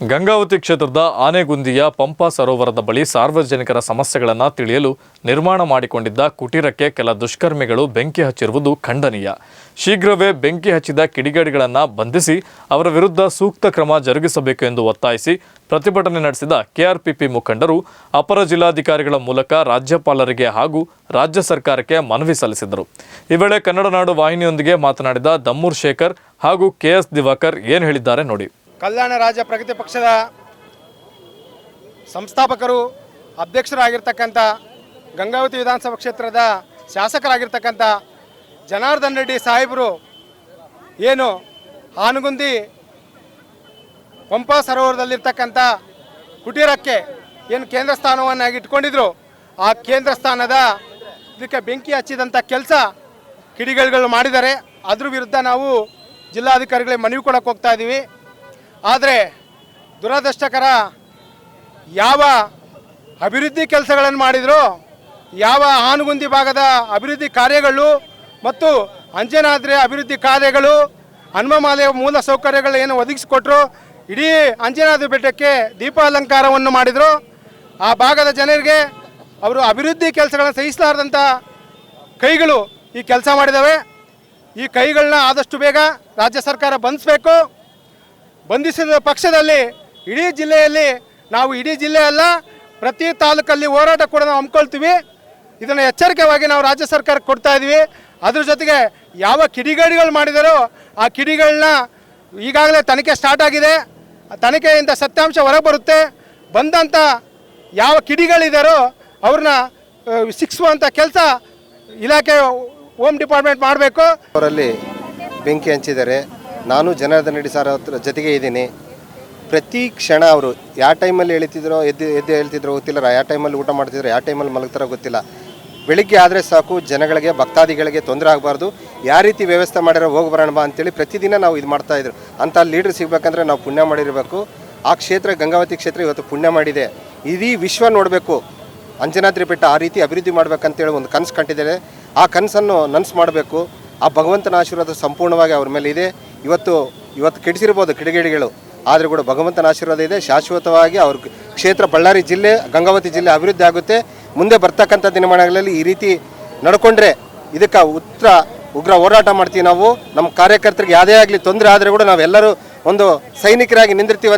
ಗಂಗಾವತಿ ಕ್ಷೇತ್ರದ ಆನೆಗುಂದಿಯ ಪಂಪಾ ಸರೋವರದ ಬಳಿ ಸಾರ್ವಜನಿಕರ ಸಮಸ್ಯೆಗಳನ್ನು ತಿಳಿಯಲು ನಿರ್ಮಾಣ ಮಾಡಿಕೊಂಡಿದ್ದ ಕುಟೀರಕ್ಕೆ ಕೆಲ ದುಷ್ಕರ್ಮಿಗಳು ಬೆಂಕಿ ಹಚ್ಚಿರುವುದು ಖಂಡನೀಯ. ಶೀಘ್ರವೇ ಬೆಂಕಿ ಹಚ್ಚಿದ ಕಿಡಿಗೇಡಿಗಳನ್ನು ಬಂಧಿಸಿ ಅವರ ವಿರುದ್ಧ ಸೂಕ್ತ ಕ್ರಮ ಜರುಗಿಸಬೇಕು ಎಂದು ಒತ್ತಾಯಿಸಿ ಪ್ರತಿಭಟನೆ ನಡೆಸಿದ ಕೆಆರ್ಪಿಪಿ ಮುಖಂಡರು ಅಪರ ಜಿಲ್ಲಾಧಿಕಾರಿಗಳ ಮೂಲಕ ರಾಜ್ಯಪಾಲರಿಗೆ ಹಾಗೂ ರಾಜ್ಯ ಸರ್ಕಾರಕ್ಕೆ ಮನವಿ ಸಲ್ಲಿಸಿದರು. ಈ ವೇಳೆ ಕನ್ನಡ ನಾಡು ವಾಹಿನಿಯೊಂದಿಗೆ ಮಾತನಾಡಿದ ದಮ್ಮೂರ್ ಶೇಖರ್ ಹಾಗೂ ಕೆಎಸ್ ದಿವಾಕರ್ ಏನು ಹೇಳಿದ್ದಾರೆ ನೋಡಿ. ಕಲ್ಯಾಣ ರಾಜ್ಯ ಪ್ರಗತಿ ಪಕ್ಷದ ಸಂಸ್ಥಾಪಕರು, ಅಧ್ಯಕ್ಷರಾಗಿರ್ತಕ್ಕಂಥ ಗಂಗಾವತಿ ವಿಧಾನಸಭಾ ಕ್ಷೇತ್ರದ ಶಾಸಕರಾಗಿರ್ತಕ್ಕಂಥ ಜನಾರ್ದನ್ ರೆಡ್ಡಿ ಸಾಹೇಬರು ಏನು ಆನಗುಂದಿ ಪಂಪಾ ಸರೋವರದಲ್ಲಿರ್ತಕ್ಕಂಥ ಕುಟೀರಕ್ಕೆ ಏನು ಕೇಂದ್ರ ಸ್ಥಾನವನ್ನು ಇಟ್ಕೊಂಡಿದ್ರು, ಆ ಕೇಂದ್ರ ಸ್ಥಾನದ ಇದಕ್ಕೆ ಬೆಂಕಿ ಹಚ್ಚಿದಂಥ ಕೆಲಸ ಕಿಡಿಗೇಡಿಗಳು ಮಾಡಿದ್ದಾರೆ. ಅದ್ರ ವಿರುದ್ಧ ನಾವು ಜಿಲ್ಲಾಧಿಕಾರಿಗಳಿಗೆ ಮನವಿ ಕೊಡಕ್ಕೆ ಹೋಗ್ತಾ ಇದ್ದೀವಿ. ಆದರೆ ದುರದೃಷ್ಟಕರ ಯಾವ ಅಭಿವೃದ್ಧಿ ಕೆಲಸಗಳನ್ನು ಮಾಡಿದ್ರು, ಯಾವ ಆನುಗುಂದಿ ಭಾಗದ ಅಭಿವೃದ್ಧಿ ಕಾರ್ಯಗಳು ಮತ್ತು ಅಂಜನಾದ್ರಿ ಅಭಿವೃದ್ಧಿ ಕಾರ್ಯಗಳು ಹನುಮಮಾಲೆಯ ಮೂಲ ಸೌಕರ್ಯಗಳು ಏನು ಒದಗಿಸಿಕೊಟ್ರು, ಇಡೀ ಅಂಜನಾದ್ರಿ ಬೆಟ್ಟಕ್ಕೆ ದೀಪಾಲಂಕಾರವನ್ನು ಮಾಡಿದರು, ಆ ಭಾಗದ ಜನರಿಗೆ ಅವರು ಅಭಿವೃದ್ಧಿ ಕೆಲಸಗಳನ್ನು ಸಹಿಸಲಾರದಂಥ ಕೈಗಳು ಈ ಕೆಲಸ ಮಾಡಿದ್ದಾವೆ ಈ ಕೈಗಳನ್ನ ಆದಷ್ಟು ಬೇಗ ರಾಜ್ಯ ಸರ್ಕಾರ ಬಂಧಿಸಬೇಕು. ಬಂಧಿಸಿದ ಪಕ್ಷದಲ್ಲಿ ಇಡೀ ಜಿಲ್ಲೆಯಲ್ಲಿ ನಾವು ಇಡೀ ಜಿಲ್ಲೆ ಅಲ್ಲ ಪ್ರತಿ ತಾಲೂಕಲ್ಲಿ ಹೋರಾಟ ಕೂಡ ನಾವು ಹಮ್ಮಿಕೊಳ್ತೀವಿ. ಇದನ್ನು ಎಚ್ಚರಿಕೆವಾಗಿ ನಾವು ರಾಜ್ಯ ಸರ್ಕಾರಕ್ಕೆ ಕೊಡ್ತಾ ಇದ್ದೀವಿ ಅದ್ರ ಜೊತೆಗೆ ಯಾವ ಕಿಡಿಗೇಡಿಗಳು ಮಾಡಿದರೋ ಆ ಕಿಡಿಗಳನ್ನ ಈಗಾಗಲೇ ತನಿಖೆ ಸ್ಟಾರ್ಟ್ ಆಗಿದೆ. ತನಿಖೆಯಿಂದ ಸತ್ಯಾಂಶ ಹೊರಗೆ ಬರುತ್ತೆ. ಬಂದಂಥ ಯಾವ ಕಿಡಿಗಳಿದ್ದಾರೋ ಅವ್ರನ್ನ ಆ, ಶಿಕ್ಷಿಸುವಂಥ ಕೆಲಸ ಇಲಾಖೆ ಹೋಮ್ ಡಿಪಾರ್ಟ್ಮೆಂಟ್ ಮಾಡಬೇಕು. ಅವರಲ್ಲಿ ಬೆಂಕಿ ಹಂಚಿದ್ದಾರೆ ನಾನು ಜನಾರ್ದನ್ ರೆಡ್ಡಿ ಸರ್ ಹತ್ರ ಜೊತೆಗೆ ಇದ್ದೀನಿ. ಪ್ರತಿ ಕ್ಷಣ ಅವರು ಯಾವ ಟೈಮಲ್ಲಿ ಹೇಳ್ತಿದ್ರೋ ಎದ್ದು ಎದ್ದು ಹೇಳ್ತಿದ್ರೋ ಗೊತ್ತಿಲ್ಲ, ಯಾವ ಟೈಮಲ್ಲಿ ಊಟ ಮಾಡ್ತಿದ್ರು, ಯಾವ ಟೈಮಲ್ಲಿ ಮಲಗ್ತಾರೋ ಗೊತ್ತಿಲ್ಲ. ಬೆಳಿಗ್ಗೆ ಆದರೆ ಸಾಕು, ಜನಗಳಿಗೆ, ಭಕ್ತಾದಿಗಳಿಗೆ ತೊಂದರೆ ಆಗಬಾರ್ದು. ಯಾವ ರೀತಿ ವ್ಯವಸ್ಥೆ ಮಾಡಿರೋ ಹೋಗಿ ಬರೋಣ ಬಾ ಅಂತೇಳಿ ಪ್ರತಿದಿನ ನಾವು ಇದು ಮಾಡ್ತಾ ಇದ್ರು. ಅಂಥ ಲೀಡ್ರ್ ಸಿಗಬೇಕಂದ್ರೆ ನಾವು ಪುಣ್ಯ ಮಾಡಿರಬೇಕು. ಆ ಕ್ಷೇತ್ರ, ಗಂಗಾವತಿ ಕ್ಷೇತ್ರ ಇವತ್ತು ಪುಣ್ಯ ಮಾಡಿದೆ. ಇಡೀ ವಿಶ್ವ ನೋಡಬೇಕು. ಅಂಜನಾದ್ರಿ ಬೆಟ್ಟ ಆ ರೀತಿ ಅಭಿವೃದ್ಧಿ ಮಾಡಬೇಕಂತೇಳಿ ಒಂದು ಕನಸು ಕಂಡಿದ್ದಾರೆ ಆ ಕನಸನ್ನು ನನಸು ಮಾಡಬೇಕು. ಆ ಭಗವಂತನ ಆಶೀರ್ವಾದ ಸಂಪೂರ್ಣವಾಗಿ ಅವ್ರ ಮೇಲೆ ಇದೆ. ಇವತ್ತು ಇವತ್ತು ಕೆಡಿಸಿರ್ಬೋದು ಕಿಡಿಗೇಡಿಗಳು. ಆದರೂ ಕೂಡ ಭಗವಂತನ ಆಶೀರ್ವಾದ ಇದೆ. ಶಾಶ್ವತವಾಗಿ ಅವ್ರ ಕ್ಷೇತ್ರ ಬಳ್ಳಾರಿ ಜಿಲ್ಲೆ, ಗಂಗಾವತಿ ಜಿಲ್ಲೆ ಅಭಿವೃದ್ಧಿ ಆಗುತ್ತೆ. ಮುಂದೆ ಬರ್ತಕ್ಕಂಥ ದಿನಮಾನಗಳಲ್ಲಿ ಈ ರೀತಿ ನಡ್ಕೊಂಡ್ರೆ ಇದಕ್ಕೆ ಉತ್ತರ ಉಗ್ರ ಹೋರಾಟ ಮಾಡ್ತೀವಿ ನಾವು. ನಮ್ಮ ಕಾರ್ಯಕರ್ತರಿಗೆ ಯಾವುದೇ ಆಗಲಿ ತೊಂದರೆ ಆದರೆ ಕೂಡ ನಾವೆಲ್ಲರೂ ಒಂದು ಸೈನಿಕರಾಗಿ ನಿಂದಿರ್ತೀವಿ